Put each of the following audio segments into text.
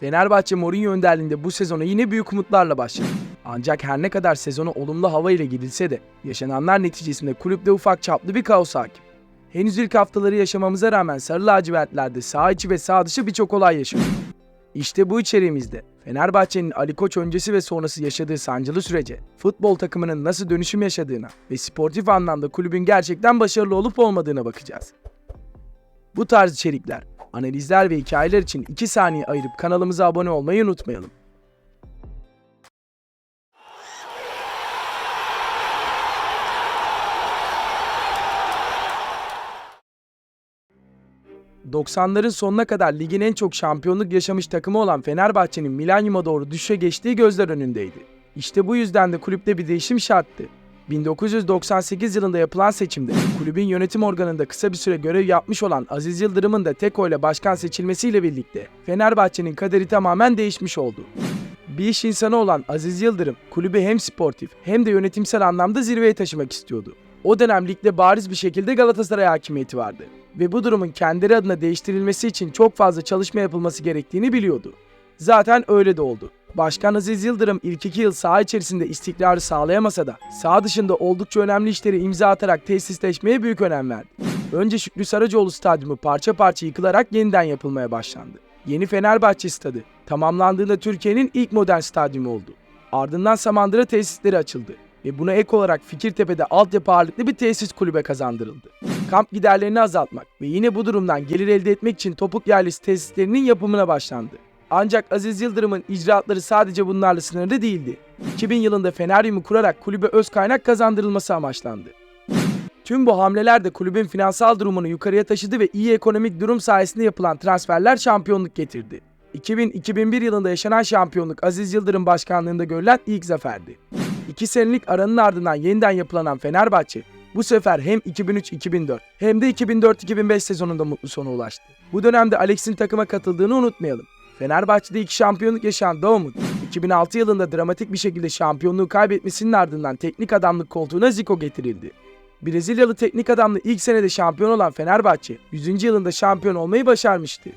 Fenerbahçe Mourinho önderliğinde bu sezona yine büyük umutlarla başladı. Ancak her ne kadar sezonu olumlu hava ile gidilse de yaşananlar neticesinde kulüpte ufak çaplı bir kaos hakim. Henüz ilk haftaları yaşamamıza rağmen Sarı Lacivertlerde sağ içi ve sağ dışı birçok olay yaşıyor. İşte bu içeriğimizde Fenerbahçe'nin Ali Koç öncesi ve sonrası yaşadığı sancılı sürece, futbol takımının nasıl dönüşüm yaşadığına ve sportif anlamda kulübün gerçekten başarılı olup olmadığına bakacağız. Bu tarz içerikler, analizler ve hikayeler için 2 saniye ayırıp kanalımıza abone olmayı unutmayalım. ...90'ların sonuna kadar ligin en çok şampiyonluk yaşamış takımı olan Fenerbahçe'nin milenyuma doğru düşüşe geçtiği gözler önündeydi. İşte bu yüzden de kulüpte bir değişim şarttı. 1998 yılında yapılan seçimde kulübün yönetim organında kısa bir süre görev yapmış olan Aziz Yıldırım'ın da tek oyla başkan seçilmesiyle birlikte Fenerbahçe'nin kaderi tamamen değişmiş oldu. Bir iş insanı olan Aziz Yıldırım kulübü hem sportif hem de yönetimsel anlamda zirveye taşımak istiyordu. O dönem ligde bariz bir şekilde Galatasaray hakimiyeti vardı ve bu durumun kendileri adına değiştirilmesi için çok fazla çalışma yapılması gerektiğini biliyordu. Zaten öyle de oldu. Başkan Aziz Yıldırım ilk iki yıl saha içerisinde istikrarı sağlayamasa da saha dışında oldukça önemli işleri imza atarak tesisleşmeye büyük önem verdi. Önce Şükrü Saracoğlu Stadyumu parça parça yıkılarak yeniden yapılmaya başlandı. Yeni Fenerbahçe Stadı tamamlandığında Türkiye'nin ilk modern stadyumu oldu. Ardından Samandıra tesisleri açıldı ve buna ek olarak Fikirtepe'de altyapı ağırlıklı bir tesis kulübe kazandırıldı. Kamp giderlerini azaltmak ve yine bu durumdan gelir elde etmek için topuk yerlisi tesislerinin yapımına başlandı. Ancak Aziz Yıldırım'ın icraatları sadece bunlarla sınırlı değildi. 2000 yılında Feneryum'u kurarak kulübe öz kaynak kazandırılması amaçlandı. Tüm bu hamleler de kulübün finansal durumunu yukarıya taşıdı ve iyi ekonomik durum sayesinde yapılan transferler şampiyonluk getirdi. 2000-2001 yılında yaşanan şampiyonluk Aziz Yıldırım başkanlığında görülen ilk zaferdi. İki senelik aranın ardından yeniden yapılanan Fenerbahçe, bu sefer hem 2003-2004 hem de 2004-2005 sezonunda mutlu sona ulaştı. Bu dönemde Alex'in takıma katıldığını unutmayalım. Fenerbahçe'de iki şampiyonluk yaşayan Davumut, 2006 yılında dramatik bir şekilde şampiyonluğu kaybetmesinin ardından teknik adamlık koltuğuna Zico getirildi. Brezilyalı teknik adamla ilk senede şampiyon olan Fenerbahçe, 100. yılında şampiyon olmayı başarmıştı.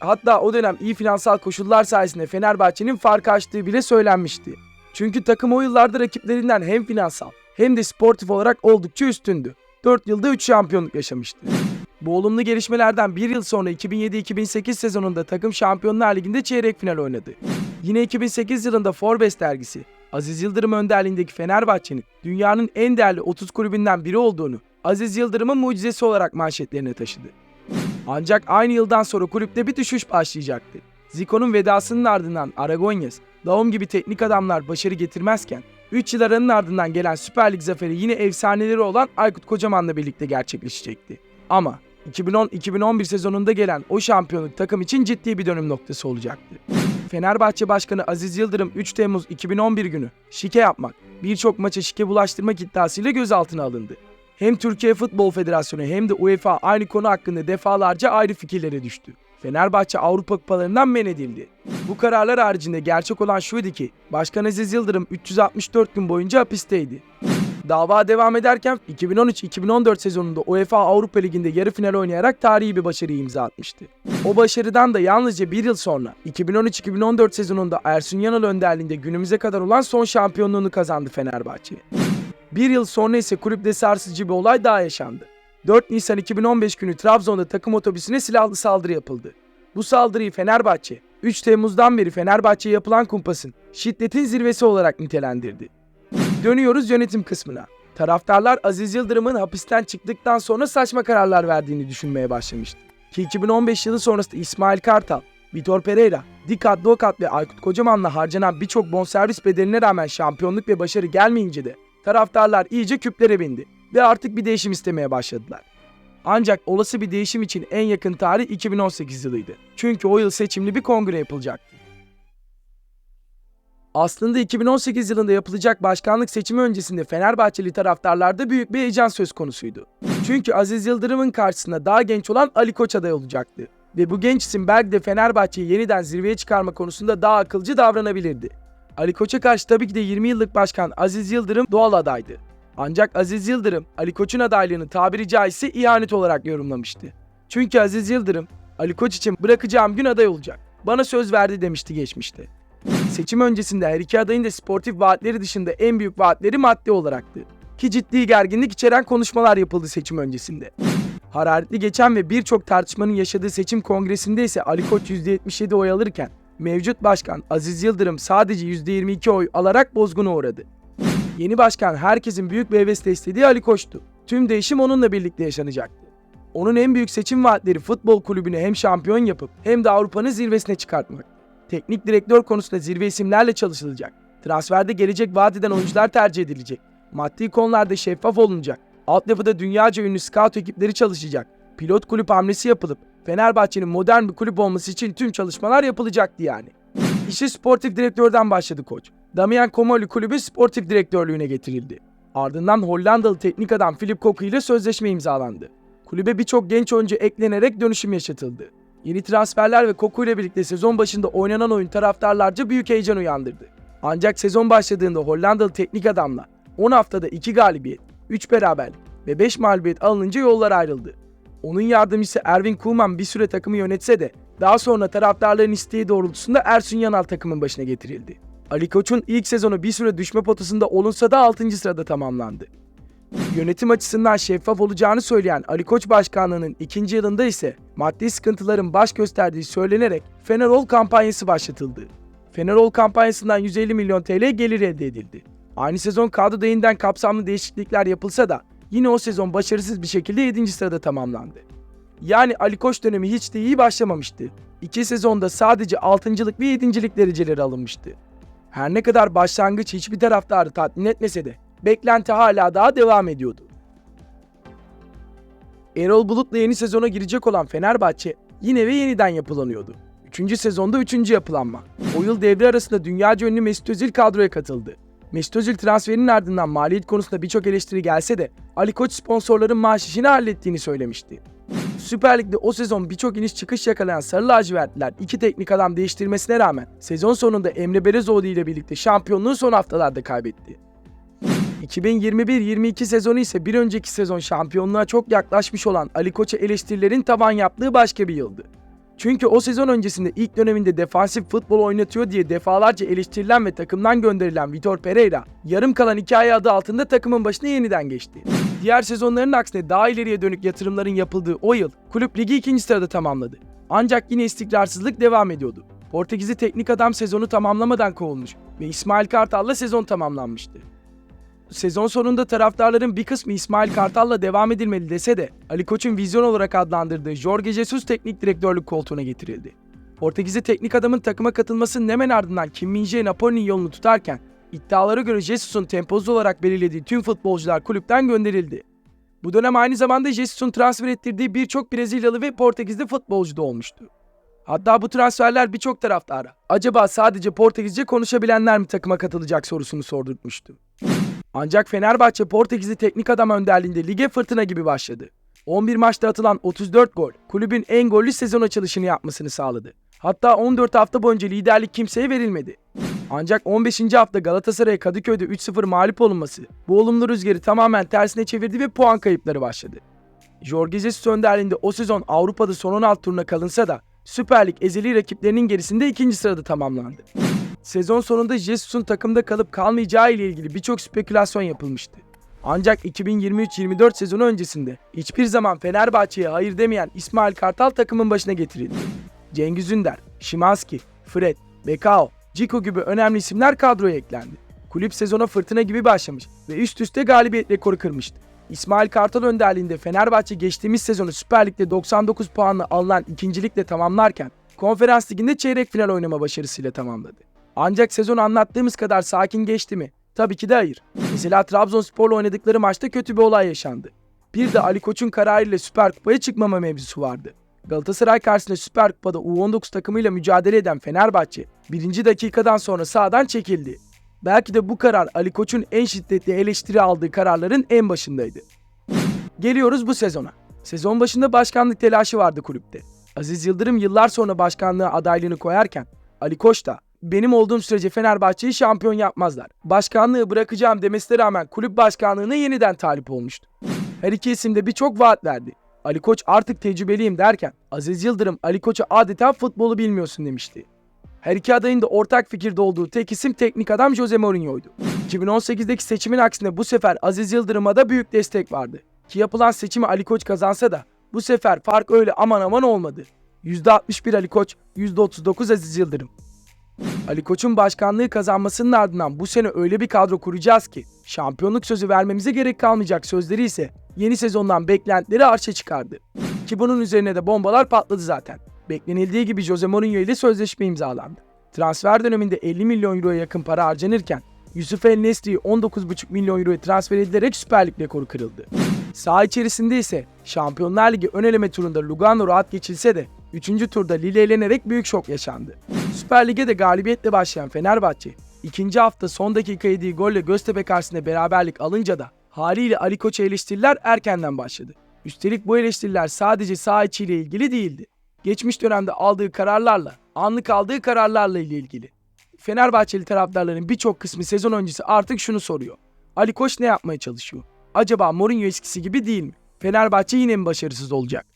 Hatta o dönem iyi finansal koşullar sayesinde Fenerbahçe'nin farkı açtığı bile söylenmişti. Çünkü takım o yıllarda rakiplerinden hem finansal hem de sportif olarak oldukça üstündü. 4 yılda 3 şampiyonluk yaşamıştı. Bu olumlu gelişmelerden bir yıl sonra 2007-2008 sezonunda takım Şampiyonlar Ligi'nde çeyrek final oynadı. Yine 2008 yılında Forbes dergisi, Aziz Yıldırım önderliğindeki Fenerbahçe'nin dünyanın en değerli 30 kulübünden biri olduğunu Aziz Yıldırım'ın mucizesi olarak manşetlerine taşıdı. Ancak aynı yıldan sonra kulüpte bir düşüş başlayacaktı. Zico'nun vedasının ardından Aragonés, Daum gibi teknik adamlar başarı getirmezken 3 yıl aranın ardından gelen Süper Lig zaferi yine efsaneleri olan Aykut Kocaman'la birlikte gerçekleşecekti. Ama 2010-2011 sezonunda gelen o şampiyonluk takım için ciddi bir dönüm noktası olacaktı. Fenerbahçe Başkanı Aziz Yıldırım 3 Temmuz 2011 günü şike yapmak, birçok maça şike bulaştırmak iddiasıyla gözaltına alındı. Hem Türkiye Futbol Federasyonu hem de UEFA aynı konu hakkında defalarca ayrı fikirlere düştü. Fenerbahçe Avrupa Kupalarından men edildi. Bu kararlar haricinde gerçek olan şuydu ki Başkan Aziz Yıldırım 364 gün boyunca hapisteydi. Dava devam ederken 2013-2014 sezonunda UEFA Avrupa Ligi'nde yarı final oynayarak tarihi bir başarıyı imza atmıştı. O başarıdan da yalnızca bir yıl sonra 2013-2014 sezonunda Ersun Yanal önderliğinde günümüze kadar olan son şampiyonluğunu kazandı Fenerbahçe. Bir yıl sonra ise kulüpte sarsıcı bir olay daha yaşandı. 4 Nisan 2015 günü Trabzon'da takım otobüsüne silahlı saldırı yapıldı. Bu saldırıyı Fenerbahçe, 3 Temmuz'dan beri Fenerbahçe'ye yapılan kumpasın şiddetin zirvesi olarak nitelendirdi. Dönüyoruz yönetim kısmına. Taraftarlar Aziz Yıldırım'ın hapisten çıktıktan sonra saçma kararlar verdiğini düşünmeye başlamıştı. Ki 2015 yılı sonrasında İsmail Kartal, Vitor Pereira, Dick Advokat ve Aykut Kocaman'la harcanan birçok bonservis bedeline rağmen şampiyonluk ve başarı gelmeyince de taraftarlar iyice küplere bindi ve artık bir değişim istemeye başladılar. Ancak olası bir değişim için en yakın tarih 2018 yılıydı. Çünkü o yıl seçimli bir kongre yapılacaktı. Aslında 2018 yılında yapılacak başkanlık seçimi öncesinde Fenerbahçeli taraftarlarda büyük bir heyecan söz konusuydu. Çünkü Aziz Yıldırım'ın karşısında daha genç olan Ali Koç aday olacaktı. Ve bu genç isim belki de Fenerbahçe'yi yeniden zirveye çıkarma konusunda daha akılcı davranabilirdi. Ali Koç'a karşı tabii ki de 20 yıllık başkan Aziz Yıldırım doğal adaydı. Ancak Aziz Yıldırım Ali Koç'un adaylığını tabiri caizse ihanet olarak yorumlamıştı. Çünkü Aziz Yıldırım Ali Koç için bırakacağım gün aday olacak. bana söz verdi demişti geçmişte. Seçim öncesinde her iki adayın da sportif vaatleri dışında en büyük vaatleri maddi olaraktı. Ki ciddi gerginlik içeren konuşmalar yapıldı seçim öncesinde. Hararetli geçen ve birçok tartışmanın yaşadığı seçim kongresinde ise Ali Koç %77 oy alırken mevcut başkan Aziz Yıldırım sadece %22 oy alarak bozguna uğradı. Yeni başkan herkesin büyük bir hevesle istediği Ali Koç'tu. Tüm değişim onunla birlikte yaşanacaktı. Onun en büyük seçim vaatleri futbol kulübünü hem şampiyon yapıp hem de Avrupa'nın zirvesine çıkartmak. Teknik direktör konusunda zirve isimlerle çalışılacak. Transferde gelecek vaat eden oyuncular tercih edilecek. Maddi konularda şeffaf olunacak. Altyapıda dünyaca ünlü scout ekipleri çalışacak. Pilot kulüp hamlesi yapılıp Fenerbahçe'nin modern bir kulüp olması için tüm çalışmalar yapılacaktı yani. İşi sportif direktörden başladı koç. Damian Komoli kulübü sportif direktörlüğüne getirildi. Ardından Hollandalı teknik adam Philip Koku ile sözleşme imzalandı. Kulübe birçok genç oyuncu eklenerek dönüşüm yaşatıldı. Yeni transferler ve Koku ile birlikte sezon başında oynanan oyun taraftarlarca büyük heyecan uyandırdı. Ancak sezon başladığında Hollandalı teknik adamla 10 haftada 2 galibiyet, 3 beraberlik ve 5 mağlubiyet alınınca yollar ayrıldı. Onun yardımcısı Erwin Koeman bir süre takımı yönetse de daha sonra taraftarların isteği doğrultusunda Ersun Yanal takımın başına getirildi. Ali Koç'un ilk sezonu bir süre düşme potasında olunsa da 6. sırada tamamlandı. Yönetim açısından şeffaf olacağını söyleyen Ali Koç başkanlığının ikinci yılında ise maddi sıkıntıların baş gösterdiği söylenerek Fenerol kampanyası başlatıldı. Fenerol kampanyasından 150 milyon TL gelir elde edildi. Aynı sezon kadroda yeniden kapsamlı değişiklikler yapılsa da yine o sezon başarısız bir şekilde 7. sırada tamamlandı. Yani Ali Koç dönemi hiç de iyi başlamamıştı. İki sezonda sadece 6.lık ve 7.lik dereceleri alınmıştı. Her ne kadar başlangıç hiçbir taraftarı tatmin etmese de beklenti hala daha devam ediyordu. Erol Bulut'la yeni sezona girecek olan Fenerbahçe yine ve yeniden yapılanıyordu. Üçüncü sezonda üçüncü yapılanma. O yıl devre arasında dünyaca ünlü Mesut Özil kadroya katıldı. Mesut Özil transferinin ardından maliyet konusunda birçok eleştiri gelse de Ali Koç sponsorların maaş işini hallettiğini söylemişti. Süper Lig'de o sezon birçok iniş çıkış yakalayan Sarı Lacivertliler iki teknik adam değiştirmesine rağmen sezon sonunda Emre Belezoğlu ile birlikte şampiyonluğu son haftalarda kaybetti. 2021-22 sezonu ise bir önceki sezon şampiyonluğa çok yaklaşmış olan Ali Koç'a eleştirilerin tavan yaptığı başka bir yıldı. Çünkü o sezon öncesinde ilk döneminde defansif futbol oynatıyor diye defalarca eleştirilen ve takımdan gönderilen Vitor Pereira, yarım kalan hikaye adı altında takımın başına yeniden geçti. Diğer sezonların aksine daha ileriye dönük yatırımların yapıldığı o yıl kulüp ligi ikinci sırada tamamladı. Ancak yine istikrarsızlık devam ediyordu. Portekizli teknik adam sezonu tamamlamadan kovulmuş ve İsmail Kartal'la sezon tamamlanmıştı. Sezon sonunda taraftarların bir kısmı İsmail Kartal'la devam edilmeli dese de Ali Koç'un vizyon olarak adlandırdığı Jorge Jesus teknik direktörlük koltuğuna getirildi. Portekizli teknik adamın takıma katılmasının hemen ardından Kim Min-jae Napoli'nin yolunu tutarken iddialara göre Jesus'un tempozu olarak belirlediği tüm futbolcular kulüpten gönderildi. Bu dönem aynı zamanda Jesus'un transfer ettirdiği birçok Brezilyalı ve Portekizli futbolcu da olmuştu. Hatta bu transferler birçok taraftara acaba sadece Portekizce konuşabilenler mi takıma katılacak sorusunu sordurtmuştu. Ancak Fenerbahçe Portekizli teknik adam önderliğinde lige fırtına gibi başladı. 11 maçta atılan 34 gol kulübün en gollü sezon açılışını yapmasını sağladı. Hatta 14 hafta boyunca liderlik kimseye verilmedi. Ancak 15. hafta Galatasaray'a Kadıköy'de 3-0 mağlup olunması bu olumlu rüzgarı tamamen tersine çevirdi ve puan kayıpları başladı. Jorge Jesus önderliğinde o sezon Avrupa'da son 16 turuna kalınsa da Süper Lig ezeli rakiplerinin gerisinde ikinci sırada tamamlandı. Sezon sonunda Jesus'un takımda kalıp kalmayacağı ile ilgili birçok spekülasyon yapılmıştı. Ancak 2023-24 sezonu öncesinde hiçbir zaman Fenerbahçe'ye hayır demeyen İsmail Kartal takımın başına getirildi. Cengiz Ünder, Şimanski, Fred, Bekao, Ciku gibi önemli isimler kadroya eklendi. Kulüp sezona fırtına gibi başlamış ve üst üste galibiyet rekoru kırmıştı. İsmail Kartal önderliğinde Fenerbahçe geçtiğimiz sezonu Süper Lig'de 99 puanla alınan ikincilikle tamamlarken Konferans Ligi'nde çeyrek final oynama başarısıyla tamamladı. Ancak sezon anlattığımız kadar sakin geçti mi? Tabii ki de hayır. Mesela Trabzonspor'la oynadıkları maçta kötü bir olay yaşandı. Bir de Ali Koç'un kararıyla Süper Kupa'ya çıkmama mevzusu vardı. Galatasaray karşısında Süper Kupa'da U19 takımıyla mücadele eden Fenerbahçe, birinci dakikadan sonra sahadan çekildi. Belki de bu karar Ali Koç'un en şiddetli eleştiri aldığı kararların en başındaydı. Geliyoruz bu sezona. Sezon başında başkanlık telaşı vardı kulüpte. Aziz Yıldırım yıllar sonra başkanlığa adaylığını koyarken Ali Koç da benim olduğum sürece Fenerbahçe'yi şampiyon yapmazlar. Başkanlığı bırakacağım demesine rağmen kulüp başkanlığına yeniden talip olmuştu. Her iki isim de birçok vaat verdi. Ali Koç artık tecrübeliyim derken Aziz Yıldırım Ali Koç'a adeta futbolu bilmiyorsun demişti. Her iki adayın da ortak fikirde olduğu tek isim teknik adam Jose Mourinho'ydu. 2018'deki seçimin aksine bu sefer Aziz Yıldırım'a da büyük destek vardı. Ki yapılan seçimi Ali Koç kazansa da bu sefer fark öyle aman aman olmadı. %61 Ali Koç, %39 Aziz Yıldırım. Ali Koç'un başkanlığı kazanmasının ardından bu sene öyle bir kadro kuracağız ki şampiyonluk sözü vermemize gerek kalmayacak sözleri ise yeni sezondan beklentileri arşa çıkardı. Ki bunun üzerine de bombalar patladı zaten. Beklenildiği gibi Jose Mourinho ile sözleşme imzalandı. Transfer döneminde 50 milyon euroya yakın para harcanırken Yusuf El Nesri'yi 19,5 milyon euroya transfer edilerek Süper Lig rekoru kırıldı. Saha içerisinde ise Şampiyonlar Ligi ön eleme turunda Lugano rahat geçilse de 3. turda Lille elenerek büyük şok yaşandı. Süper Lig'e de galibiyetle başlayan Fenerbahçe, ikinci hafta son dakika yediği golle Göztepe karşısında beraberlik alınca da haliyle Ali Koç'a eleştiriler erkenden başladı. Üstelik bu eleştiriler sadece saha içiyle ilgili değildi. Geçmiş dönemde aldığı kararlarla, anlık aldığı kararlarla ile ilgili. Fenerbahçeli taraftarların birçok kısmı sezon öncesi artık şunu soruyor. Ali Koç ne yapmaya çalışıyor? Acaba Mourinho eskisi gibi değil mi? Fenerbahçe yine mi başarısız olacak?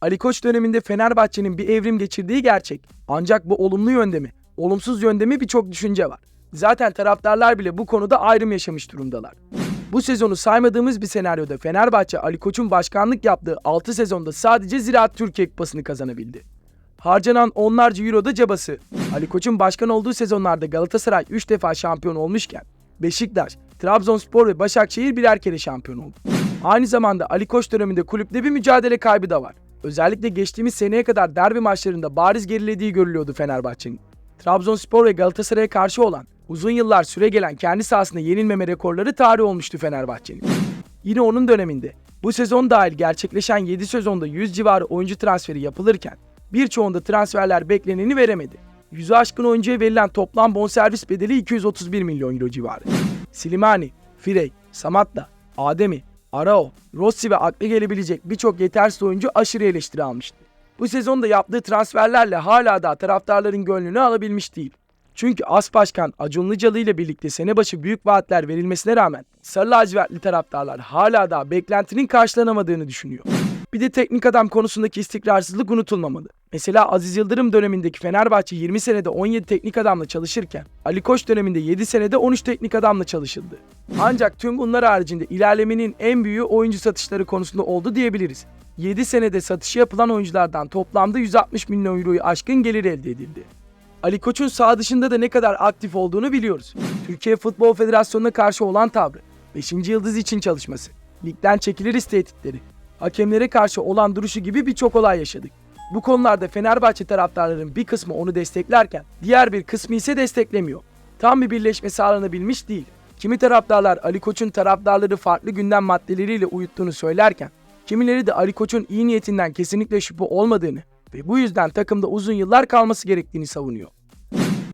Ali Koç döneminde Fenerbahçe'nin bir evrim geçirdiği gerçek. Ancak bu olumlu yönde mi, olumsuz yönde mi birçok düşünce var. Zaten taraftarlar bile bu konuda ayrım yaşamış durumdalar. Bu sezonu saymadığımız bir senaryoda Fenerbahçe Ali Koç'un başkanlık yaptığı 6 sezonda sadece Ziraat Türkiye Kupası'nı kazanabildi. Harcanan onlarca euro da cabası. Ali Koç'un başkan olduğu sezonlarda Galatasaray 3 defa şampiyon olmuşken Beşiktaş, Trabzonspor ve Başakşehir birer kere şampiyon oldu. Aynı zamanda Ali Koç döneminde kulüpte bir mücadele kaybı da var. Özellikle geçtiğimiz seneye kadar derbi maçlarında bariz gerilediği görülüyordu Fenerbahçe'nin. Trabzonspor ve Galatasaray'a karşı olan uzun yıllar süre gelen kendi sahasında yenilmeme rekorları tarih olmuştu Fenerbahçe'nin. Yine onun döneminde bu sezon dahil gerçekleşen 7 sezonda 100 civarı oyuncu transferi yapılırken birçoğunda transferler bekleneni veremedi. Yüzü aşkın oyuncuya verilen toplam bonservis bedeli 231 milyon euro civarı. Slimani, Firey, Samatta, Ademi, Arao, Rossi ve akla gelebilecek birçok yetersiz oyuncu aşırı eleştiri almıştı. Bu sezonda yaptığı transferlerle hala da taraftarların gönlünü alabilmiş değil. Çünkü As Başkan Acun Ilıcalı ile birlikte sene başı büyük vaatler verilmesine rağmen Sarı lacivertli taraftarlar hala da beklentinin karşılanamadığını düşünüyor. Bir de teknik adam konusundaki istikrarsızlık unutulmamalı. Mesela Aziz Yıldırım dönemindeki Fenerbahçe 20 senede 17 teknik adamla çalışırken Ali Koç döneminde 7 senede 13 teknik adamla çalışıldı. Ancak tüm bunlar haricinde ilerlemenin en büyüğü oyuncu satışları konusunda oldu diyebiliriz. 7 senede satışı yapılan oyunculardan toplamda 160 milyon euroyu aşkın gelir elde edildi. Ali Koç'un sağ dışında da ne kadar aktif olduğunu biliyoruz. Türkiye Futbol Federasyonu'na karşı olan tavrı, 5. yıldız için çalışması, ligden çekiliriz tehditleri, hakemlere karşı olan duruşu gibi birçok olay yaşadık. Bu konularda Fenerbahçe taraftarlarının bir kısmı onu desteklerken diğer bir kısmı ise desteklemiyor. Tam bir birleşme sağlanabilmiş değil. Kimi taraftarlar Ali Koç'un taraftarları farklı gündem maddeleriyle uyuttuğunu söylerken, kimileri de Ali Koç'un iyi niyetinden kesinlikle şüphe olmadığını ve bu yüzden takımda uzun yıllar kalması gerektiğini savunuyor.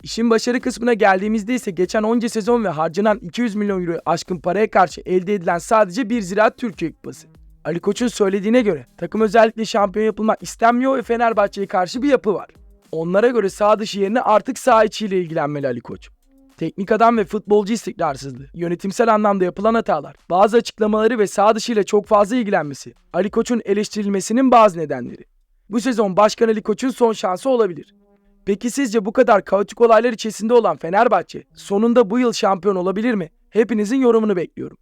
İşin başarı kısmına geldiğimizde ise geçen onca sezon ve harcanan 200 milyon euro aşkın paraya karşı elde edilen sadece bir Ziraat Türkiye Kupası. Ali Koç'un söylediğine göre takım özellikle şampiyon yapılmak istenmiyor ve Fenerbahçe'ye karşı bir yapı var. Onlara göre sağ dışı yerine artık sağ içiyle ilgilenmeli Ali Koç. Teknik adam ve futbolcu istikrarsızlığı, yönetimsel anlamda yapılan hatalar, bazı açıklamaları ve sağ dışıyla çok fazla ilgilenmesi, Ali Koç'un eleştirilmesinin bazı nedenleri. Bu sezon Başkan Ali Koç'un son şansı olabilir. Peki sizce bu kadar kaotik olaylar içerisinde olan Fenerbahçe sonunda bu yıl şampiyon olabilir mi? Hepinizin yorumunu bekliyorum.